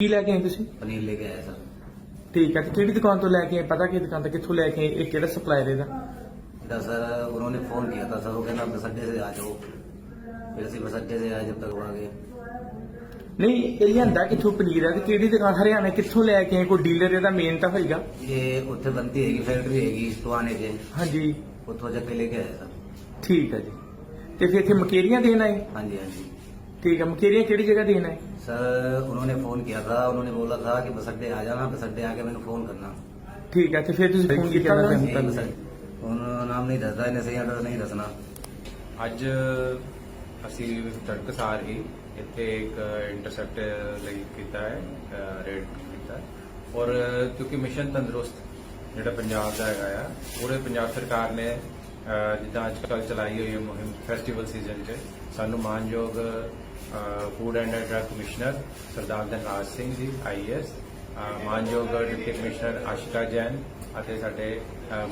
ਕੀ ਲੈ ਕੇ ਆਏ ਤੁਸੀਂ पनीर लेके आया सर ਠੀਕ ਹੈ ਤੇ ਕਿਹੜੀ ਦੁਕਾਨ ਤੋਂ ਲੈ ਕੇ ਆਏ ਪਤਾ ਕਿ ਦੁਕਾਨ ਤੋਂ ਕਿੱਥੋਂ ਲੈ ਕੇ ਆਏ ਇਹ ਕਿਹੜਾ ਸਪਲਾਇਰ ਇਹਦਾ इधर सर उन्होंने फोन किया था सर वो कहना बस अड्डे से आ जाओ फिर ਅਸੀਂ बस अड्डे से आए जब तक वो आ गए ਨਹੀਂ ਇਹ ਲਿਆਂਦਾ ਕਿੱਥੋਂ ਪਨੀਰ ਹੈ ਤੇ ਕਿਹੜੀ ਦੁਕਾਨ ਹਰਿਆਣਾ ਕਿੱਥੋਂ ਲੈ ਕੇ ਆਏ ਕੋਈ ਡੀਲਰ ਇਹਦਾ ਮੇਨ ਤਾਂ ਹੋਏਗਾ ਇਹ ਉੱਥੇ ਬੰਦੀ ਹੈਗੀ ਫੈਕਟਰੀ ਹੈਗੀ ਟਵਾਨੇ ਚ ਹਾਂਜੀ ਉੱਥੋਂ ਜਾ ਕੇ ਲੈ ਕੇ ਆਇਆ ਸਰ ਠੀਕ ਹੈ ਜੀ ਤੇ ਫਿਰ ਇੱਥੇ ਮਕੇਰੀਆਂ ਦੇਣ ਆਏ ਹਾਂਜੀ ਹਾਂਜੀ ਠੀਕ ਹੈ ਮਕੇਰੀਆਂ ਕਿਹੜੀ ਜਗ੍ਹਾ ਦੇਣ ਆਏ सर उन्होंने फोन किया था उन्होंने बोला था कि बस अड्डे आ जाना बस अड्डे आके मैंने फोन करना ਠੀਕ ਹੈ ਤੇ ਫਿਰ ਤੁਸੀਂ ਫੋਨ ਕੀਤਾ ये ਹੋਇਆ? बस- उन्होंने नाम नहीं दसदा इन्हें सही एड्रेस नहीं दसना ਅੱਜ ਅਸੀਂ ਤੜਕਸਾਰ ਹੀ ਇੱਥੇ ਇੱਕ ਇੰਟਰਸੈਪਟ ਲਈ ਕੀਤਾ ਹੈ ਰੇਡ ਕੀਤਾ ਹੈ। ਔਰ ਕਿਉਂਕਿ ਮਿਸ਼ਨ ਤੰਦਰੁਸਤ ਜਿਹੜਾ ਪੰਜਾਬ ਦਾ ਹੈਗਾ ਆ ਪੂਰੇ ਪੰਜਾਬ ਸਰਕਾਰ ਨੇ ਅਹ, ਜਿੱਦਾਂ ਅੱਜ ਕੱਲ੍ਹ ਚਲਾਈ ਹੋਈ ਹੈ ਮੁਹਿੰਮ ਫੈਸਟੀਵਲ ਸੀਜ਼ਨ 'ਚ ਸਾਨੂੰ ਮਾਨਯੋਗ food and drug commissioner Sardar Dhanraj Singh ji IAS ਮਾਨਯੋਗ ਡਿਪਟੀ ਕਮਿਸ਼ਨਰ ਆਸ਼ਿਕਾ ਜੈਨ ਅਤੇ ਸਾਡੇ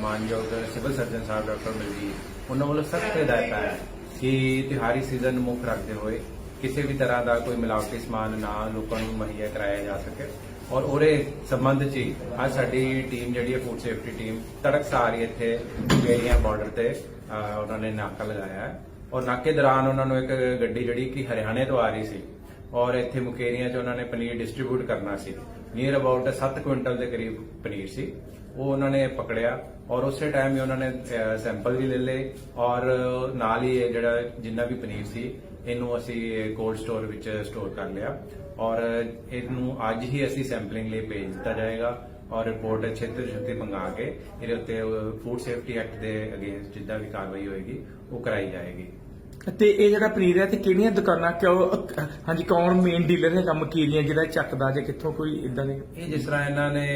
ਮਾਨਯੋਗ civil surgeon sahib doctor Maljit ਉਹਨਾਂ ਵੱਲੋਂ ਸਖਤ ਹਦਾਇਤਾਂ ਹੈ ਕਿ ਤਿਹਾਰੀ ਸੀਜ਼ਨ ਨੂੰ ਮੁੱਖ ਰੱਖਦੇ ਹੋਏ ਕਿਸੇ ਵੀ ਤਰ੍ਹਾਂ ਦਾ ਕੋਈ ਮਿਲਾਵਟੀ ਸਮਾਨ ਨਾ ਲੋਕਾਂ ਨੂੰ ਮੁਹੱਈਆ ਕਰਾਇਆ ਜਾ ਸਕੇ। ਔਰ ਉਹਦੇ ਸੰਬੰਧ 'ਚ ਹੀ ਅੱਜ ਸਾਡੀ ਟੀਮ ਜਿਹੜੀ ਹੈ ਫੂਡ ਸੇਫਟੀ ਟੀਮ ਤੜਕਸਾਰ ਹੀ ਇੱਥੇ ਗੇਰੀਆਂ ਬਾਰਡਰ ਤੇ ਅਹ, ਉਹਨਾਂ ਨੇ ਨਾਕਾ ਲਗਾਇਆ ਹੈ। ਔਰ ਨਾਕੇ ਦੌਰਾਨ ਉਹਨਾਂ ਨੂੰ ਇੱਕ ਗੱਡੀ ਜਿਹੜੀ ਕਿ ਹਰਿਆਣੇ ਤੋਂ ਆ ਰਹੀ ਸੀ ਔਰ ਇੱਥੇ ਮੁਕੇਰੀਆਂ 'ਚ ਉਹਨਾਂ ਨੇ ਪਨੀਰ ਡਿਸਟ੍ਰੀਬਿਊਟ ਕਰਨਾ ਸੀ। ਨੀਅਰ ਅਬਾਊਟ 7 ਕੁਇੰਟਲ ਦੇ ਕਰੀਬ ਪਨੀਰ ਸੀ। ਉਹ ਉਹਨਾਂ ਨੇ ਪਕੜਿਆ ਔਰ ਉਸੇ ਟਾਈਮ ਹੀ ਉਹਨਾਂ ਨੇ ਸੈਂਪਲ ਵੀ ਲੈ ਲਏ ਔਰ ਨਾਲ ਹੀ ਇਹ ਜਿਹੜਾ ਜਿੰਨਾ ਵੀ ਪਨੀਰ ਸੀ, ਇਹਨੂੰ ਅਸੀਂ ਕੋਲਡ ਸਟੋਰ ਵਿੱਚ ਸਟੋਰ ਕਰ ਲਿਆ ਔਰ ਇਹਨੂੰ ਅੱਜ ਹੀ ਅਸੀਂ ਸੈਂਪਲਿੰਗ ਲਈ ਭੇਜ ਦਿੱਤਾ ਜਾਏਗਾ। ਔਰ ਰਿਪੋਰਟ ਛੇਤੀ ਛੇਤੀ ਮੰਗਾ ਕੇ ਇਹਦੇ ਉੱਤੇ ਫੂਡ ਸੇਫਟੀ ਐਕਟ ਦੇ ਅਗੇਂਸਟ ਜਿੱਦਾਂ ਵੀ ਕਾਰਵਾਈ ਹੋਏਗੀ ਉਹ ਕਰਾਈ ਜਾਏਗੀ। ਤੇ ਇਹ ਜਿਹੜਾ ਪਨੀਰ ਹੈ ਤੇ ਕਿਹੜੀਆਂ ਦੁਕਾਨਾਂ ਕਿਉਂ ਹਾਂਜੀ ਕੌਣ ਮੇਨ ਡੀਲਰ ਹੈਗਾ ਮਕੇਰੀਆਂ ਜਿਹੜਾ ਚੱਕਦਾ ਜਾਂ ਕਿੱਥੋਂ ਕੋਈ ਇਦਾਂ ਦੇ? ਇਹ ਜਿਸ ਤਰ੍ਹਾਂ ਇਹਨਾਂ ਨੇ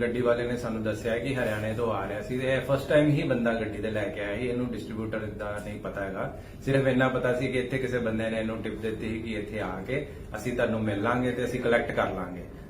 ਗੱਡੀ ਵਾਲੇ ਨੇ ਸਾਨੂੰ ਦੱਸਿਆ ਕਿ ਹਰਿਆਣੇ ਤੋਂ ਆ ਰਿਹਾ ਸੀ ਤੇ ਇਹ ਫਸਟ ਟਾਈਮ ਹੀ ਬੰਦਾ ਗੱਡੀ ਤੇ ਲੈ ਕੇ ਆਇਆ ਸੀ ਇਹਨੂੰ ਡਿਸਟ੍ਰੀਬਿਊਟਰ ਦਾ ਨਹੀਂ ਪਤਾ ਹੈਗਾ। ਸਿਰਫ ਇੰਨਾ ਪਤਾ ਸੀ ਕਿ ਇੱਥੇ ਕਿਸੇ ਬੰਦੇ ਨੇ ਇਹਨੂੰ ਟਿਪ ਦਿੱਤੀ ਸੀ ਕਿ ਇੱਥੇ ਆ ਕੇ ਅਸੀਂ ਤੁਹਾਨੂੰ ਮਿਲ ਲਾਂਗੇ ਤੇ ਅਸੀਂ ਕਲੈਕਟ ਕਰ ਲਾਂਗੇ।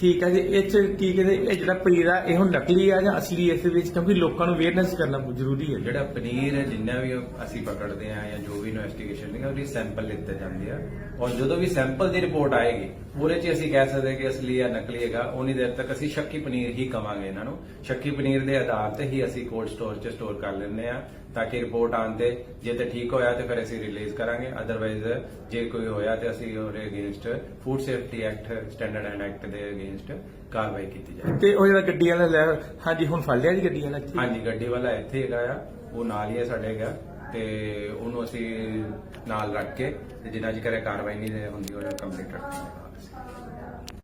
ਠੀਕ ਹੈ ਜੀ, ਇਹ ਚ ਕੀ ਕਹਿੰਦੇ, ਇਹ ਜਿਹੜਾ ਪਨੀਰ ਆ, ਇਹ ਹੁਣ ਨਕਲੀ ਆ ਜਾਂ ਅਸਲੀ ਇਸ ਦੇ ਵਿੱਚ? ਕਿਉਂਕਿ ਲੋਕਾਂ ਨੂੰ ਅਵੇਅਰਨੈਸ ਕਰਨਾ ਜ਼ਰੂਰੀ ਹੈ ਜਿਹੜਾ ਪਨੀਰ ਹੈ, ਜਿੰਨਾ ਵੀ ਅਸੀਂ ਪਕੜਦੇ ਆ ਜਾਂ ਜੋ ਵੀ ਇਨਵੈਸਟੀਗੇਸ਼ਨ ਨਹੀਂ ਉਹਦੀ ਸੈਂਪਲ ਲਿੱਤੇ ਜਾਂਦੇ ਆ। ਔਰ ਜਦੋਂ ਵੀ ਸੈਂਪਲ ਦੀ ਰਿਪੋਰਟ ਆਏਗੀ, ਉਹਦੇ 'ਚ ਅਸੀਂ ਕਹਿ ਸਕਦੇ ਕਿ ਅਸਲੀ ਆ, ਨਕਲੀ ਹੈਗਾ। ਉਨੀ ਦੇਰ ਤੱਕ ਅਸੀਂ ਸ਼ੱਕੀ ਪਨੀਰ ਹੀ ਕਵਾਂਗੇ ਇਹਨਾਂ ਨੂੰ। ਸ਼ੱਕੀ ਪਨੀਰ ਦੇ ਆਧਾਰ ਤੇ ਹੀ ਅਸੀਂ ਕੋਲਡ ਸਟੋਰ 'ਚ ਸਟੋਰ ਕਰ ਲੈਂਦੇ ਆ ਤਾਂ ਕਿ ਰਿਪੋਰਟ ਆਉਣ ਤੇ ਜੇ ਤੇ ਠੀਕ ਹੋਇਆ ਤੇ ਫਿਰ ਅਸੀਂ ਰਿਲੀਜ਼ ਕਰਾਂਗੇ। ਅਦਰਵਾਈਜ਼ ਜੇ ਕੋਈ ਹੋਇਆ ਤੇ ਅਸੀਂ ਉਹਦੇ against food safety act standard and act ਦੇ ਅਗੇਂਸਟ ਕਾਰਵਾਈ ਕੀਤੀ ਜਾਏ। ਤੇ ਉਹ ਜਿਹੜਾ ਗੱਡੀ ਵਾਲਾ ਲੈ ਹਾਂਜੀ ਹੁਣ ਫੜ ਲਿਆ ਜੀ ਗੱਡੀ ਵਾਲਾ ਇੱਥੇ? ਹਾਂਜੀ ਗੱਡੀ ਵਾਲਾ ਇੱਥੇ ਹੈਗਾ ਆ। ਉਹ ਨਾਲ ਹੀ ਹੈ ਸਾਡੇ ਹੈਗਾ। ਤੇ ਉਹਨੂੰ ਅਸੀਂ ਨਾਲ ਰੱਖ ਕੇ ਤੇ ਜਿੰਨਾ ਚਿਰ ਕਾਰਵਾਈ ਨਹੀਂ ਹੁੰਦੀ ਉਹ ਕੰਪਲੀਟ ਰੱਖਾਂਗੇ